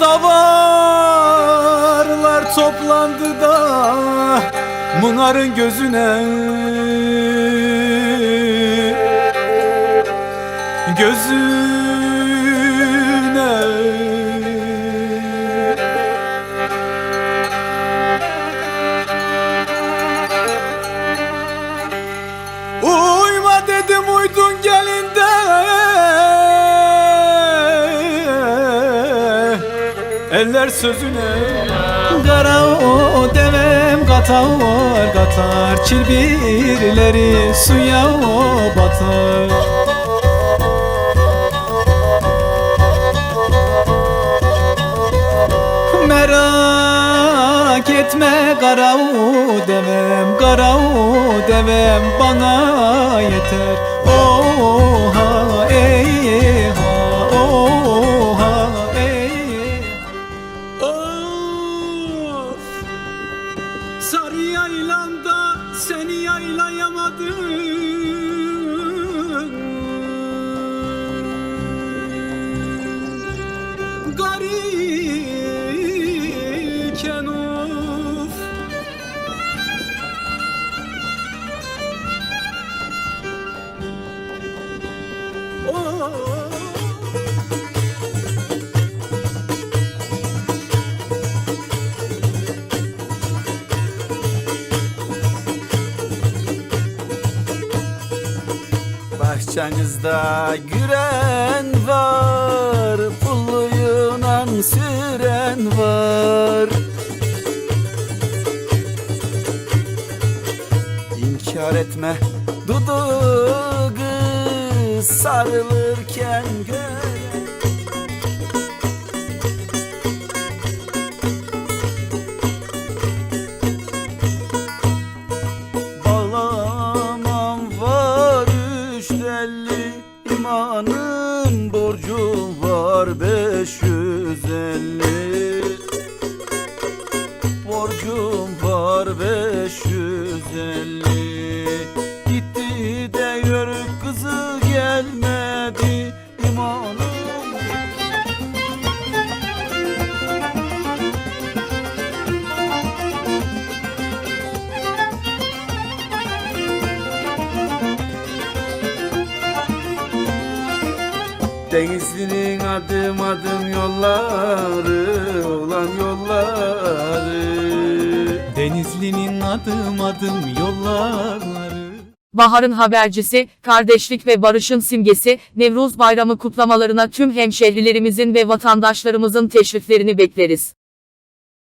Davarlar toplandı da Munar'ın gözüne. Gözüne. Uyma dedim uydun gelinde Eller sözüne. Kara o devem katar katar Çilbirleri suya o batar. Merak etme kara o devem Kara o devem bana yeter. Oha Sarı yaylanda seni yaylayamadım. Gariken of. Oh Bahçenizde güren var Pullu Yunan süren var. İnkar etme Dudu sarılırken gören Canım borcu var 550 Borcum var 550 Denizli'nin adım adım yolları olan yolları Denizli'nin adım adım yolları Baharın habercisi, kardeşlik ve barışın simgesi, Nevruz Bayramı kutlamalarına tüm hemşehrilerimizin ve vatandaşlarımızın teşriflerini bekleriz.